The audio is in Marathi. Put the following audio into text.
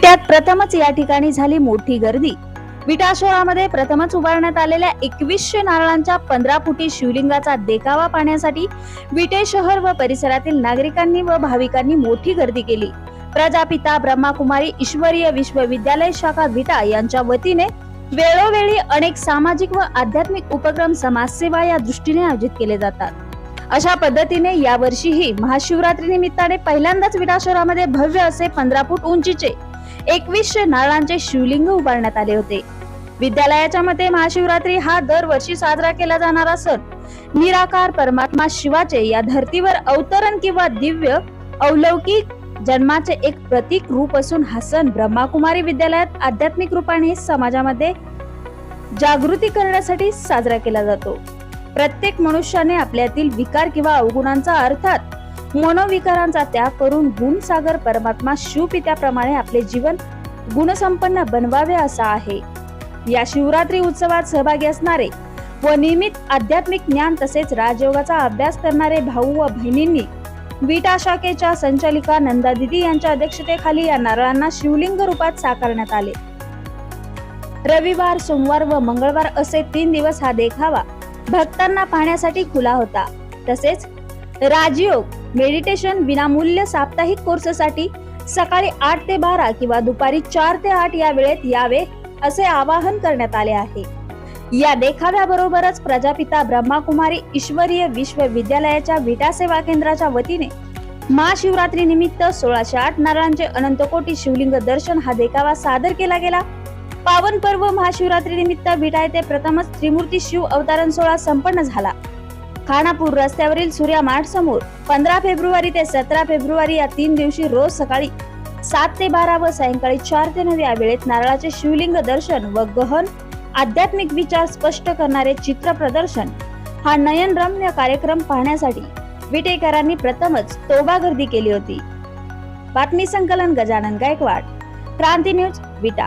विट्यात प्रथमच या ठिकाणी झाली मोठी गर्दी. विटा शहरामध्ये प्रथमच उभारण्यात आलेल्या एकवीसशे नारळांच्या पंधरा फुटी शिवलिंगाचा देखावा पाहण्यासाठी विटे शहर व परिसरातील नागरिकांनी व भाविकांनी मोठी गर्दी केली. प्रजापिता ब्रह्माकुमारी ईश्वरीय विश्वविद्यालय शाखा विटा यांच्या वतीने वेळोवेळी अनेक सामाजिक व आध्यात्मिक उपक्रम समाजसेवा या दृष्टीने आयोजित केले जातात. अशा पद्धतीने यावर्षीही महाशिवरात्री निमित्ताने पहिल्यांदाच विटा शहरामध्ये भव्य असे पंधरा फूट उंचीचे एकवीसशे नारळांचे शिवलिंग उभारण्यात आले होते. विद्यालयाच्या मते महाशिवरात्री हा दरवर्षी साजरा केला जाणारा सण निराकार परमात्मा शिवाचे या धर्तीवर अवतरण किंवा दिव्य अवलौकिक जन्माचे एक प्रतीक रूप असून हा सण ब्रह्माकुमारी विद्यालयात आध्यात्मिक रूपाने समाजामध्ये जागृती करण्यासाठी साजरा केला जातो. प्रत्येक मनुष्याने आपल्यातील विकार किंवा अवगुणांचा अर्थात मनोविकारांचा त्याग करून गुणसागर परमात्मा शिवपित्याप्रमाणे आपले जीवन गुणसंपन्न बनवावे असा आहे. या शिवरात्री उत्सवात सहभागी असणारे व नियमित आध्यात्मिक ज्ञान तसेच राजयोगाचा अभ्यास करणारे भाऊ व बहिणींनी विटा शाखेच्या संचालिका नंदा दिदी यांच्या अध्यक्षतेखाली या नारळांना शिवलिंग रूपात साकारण्यात आले. रविवार सोमवार व मंगळवार असे तीन दिवस हा देखावा भक्तांना पाहण्यासाठी खुला होता. तसेच राजयोग मेडिटेशन विनामूल्य साप्ताहिक कोर्ससाठी सकाळी आठ ते बारा किंवा दुपारी चार ते आठ या वेळेत यावे असे आवाहन करण्यात आले आहे. या देखाव्याबरोबरच प्रजापिता ब्रह्माकुमारी ईश्वरीय विश्वविद्यालयाच्या विटा सेवा केंद्राच्या वतीने महाशिवरात्री निमित्त सोळाशे आठ नारळांचे अनंतकोटी शिवलिंग दर्शन हा देखावा सादर केला गेला. पावन पर्व महाशिवरात्री निमित्त विटा येथे प्रथमच त्रिमूर्ती शिव अवतारण सोहळा संपन्न झाला. खानापूर रस्त्यावरील सूर्या मार्ट समोर. पंधरा फेब्रुवारी ते सतरा फेब्रुवारी या तीन दिवशी रोज सकाळी सात ते बारा व सायंकाळी चार ते नऊ या वेळेत नारळाचे शिवलिंग दर्शन व गहन आध्यात्मिक विचार स्पष्ट करणारे चित्र प्रदर्शन. हा नयनरम्य कार्यक्रम पाहण्यासाठी विटेकरांनी प्रथमच तोबा गर्दी केली होती. बातमी संकलन गजानन गायकवाड. क्रांती न्यूज विटा.